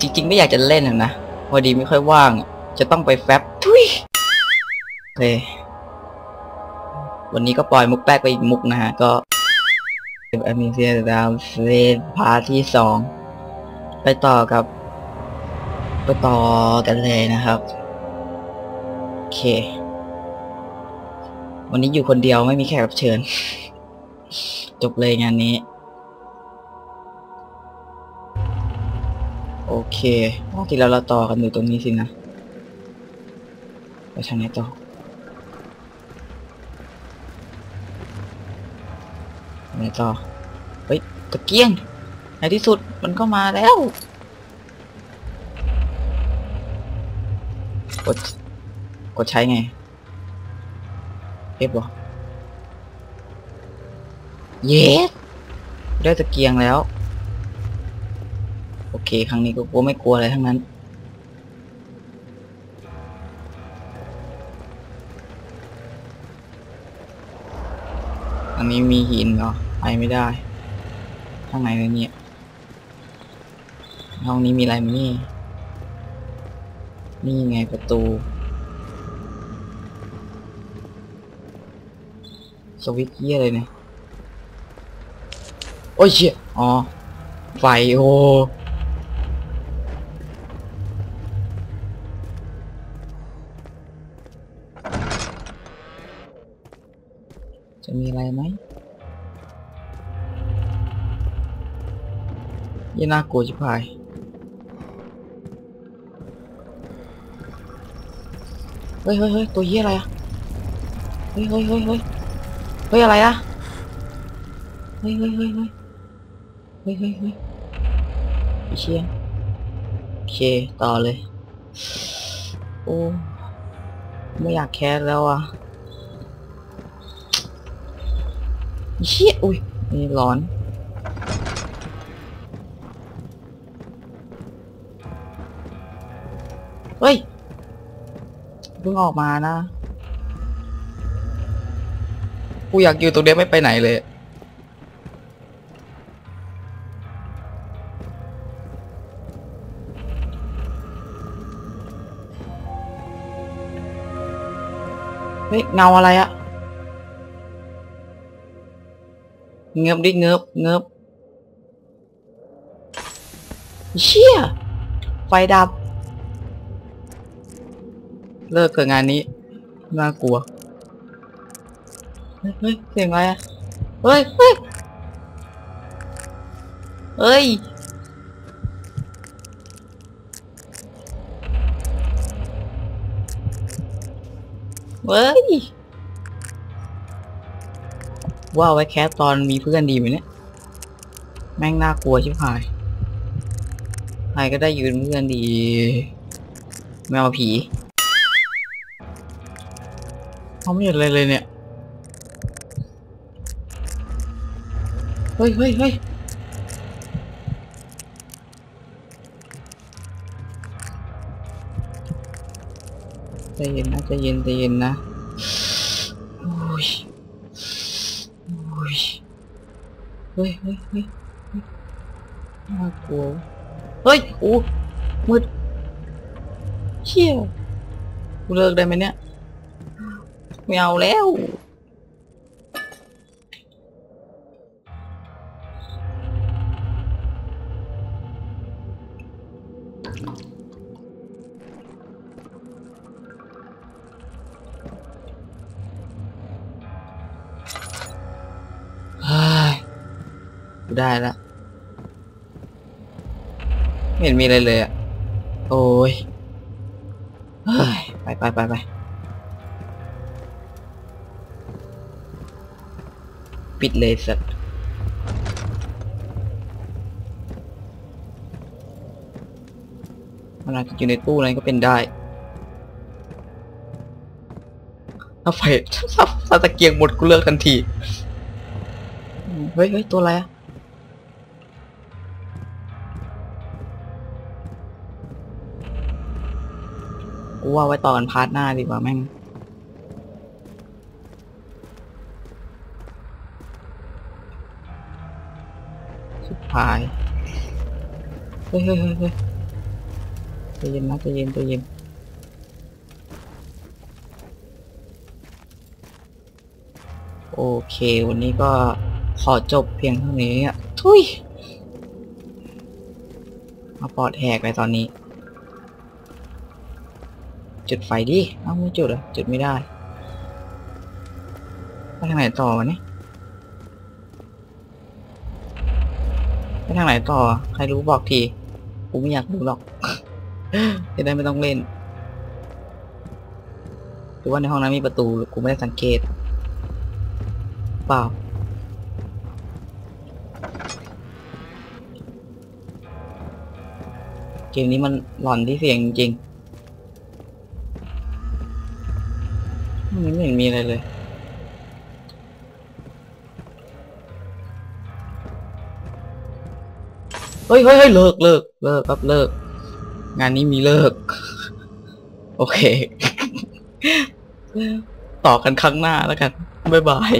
จริง ๆ ไม่อยากจะเล่นนะ พอดีไม่ค่อยว่าง จะต้องไปแฟบทุยโอเค วันนี้ก็ปล่อยมุกแป๊กไปอีกมุกนะฮะ ก็เป็นอมิเซียดาวเฟสพาร์ทที่สอง ไปต่อกับ ไปต่อกันเลยนะครับ โอเค วันนี้อยู่คนเดียวไม่มีแขกรับเชิญ จบเลยงานนี้ เคที่แล้วเราต่อกันอยู่ตรงนี้สินะไปทางไหนต่อไหนต่อ เฮ้ยตะเกียง ในที่สุดมันก็มาแล้วกดกดใช้ไงเอฟเหรอเยสได้ตะเกียงแล้ว โอเค ครั้งนี้ก็กลัวไม่กลัวอะไรทั้งนั้น อันนี้มีหินเหรอไปไม่ได้ ข้างในเลยเนี่ยห้องนี้มีอะไรไหมนี่ นี่ไงประตู สวิตเยี่ยอะไรเนี่ย โอ้ยเชี่ยอ๋อ ไฟโอ จะมีอะไรไหมยี่น่ากลัวชิบหายเฮ้ยเฮ้ยเฮ้ยตัวเยี่ยอะไรอะเฮ้ยเฮ้ยเฮ้ยเฮ้ยเฮ้ยอะไรอะเฮ้ยเฮ้ยเฮ้ยเฮ้ยเฮ้ยเฮ้ยเฮ้ยไอ้เชี่ยโอเคต่อเลย โอ้ ไม่อยากแคสแล้วอะไอ้ เชี่ยอุ้ยนี่ร้อน เฮ้ยเพิ่งออกมานะ กูอยากอยู่ตรงเนี้ยไม่ไปไหนเลย เฮ้ยเงาอะไรอะ เงือบดิเงือบเงือบเชี่ยไฟดับ เลิกกับงานนี้ น่ากลัวเฮ้ยเฮ้ยเสียงอะไรอะเฮ้ยเฮ้ยเฮ้ยเฮ้ย ว่าเอาไว้แคสตอนมีเพื่อนดีไหมเนี่ย แม่งน่ากลัวชิบหายใครก็ได้ยืนเพื่อนดีไม่เอาผีเขาไม่เห็นอะไรเลยเนี่ย เฮ้ยเฮ้ยเฮ้ยใจเย็นนะใจเย็นใจเย็นนะโอ้ยโอ้ยเฮ้ยเฮ้ยเฮ้ยเฮ้ยน่ากลัวเฮ้ยโอ้มืดเชี่ยกูเลิกได้ไหมเนี่ยไม่เอาแล้ว กูได้แล้วไม่เห็นมีอะไรเลยอะ โอ้ยเฮ้ยไปไปไปไปปิดเลยสัตว์มันอาจจะอยู่ในตู้อะไรก็เป็นได้ ถ้าไฟถ้าถ้าตะเกียงหมดกูเลิกทันที เฮ้ยเฮ้ยตัวอะไรอะ กูว่าไว้ต่อกันพาร์ทหน้าดีกว่าแม่ง สุดท้าย เฮ้ยเฮ้ยเฮ้ยใจเย็นนะใจเย็นใจเย็นโอเค วันนี้ก็ขอจบเพียงเท่านี้อะทุยมาปอดแหกไปตอนนี้ จุดไฟดิเอ้าไม่จุดเหรอะจุดไม่ได้ไปทางไหนต่อวะเนี่ยไปทางไหนต่อ ใครรู้บอกทีกูไม่อยากรู้หรอกจะได้ไม่ต้องเล่นหรือว่าในห้องนั้นมีประตูกูไม่ได้สังเกต เปล่าเกมนี้มันหลอนที่เสียงจริงๆมัน ไม่เห็นมีอะไรเลยเฮ้ยเฮ้ยเฮ้ยเลิกเลิกเลิกครับเลิก งานนี้มีเลิก โอเค ต่อกันครั้งหน้าแล้วกัน บ๊ายบาย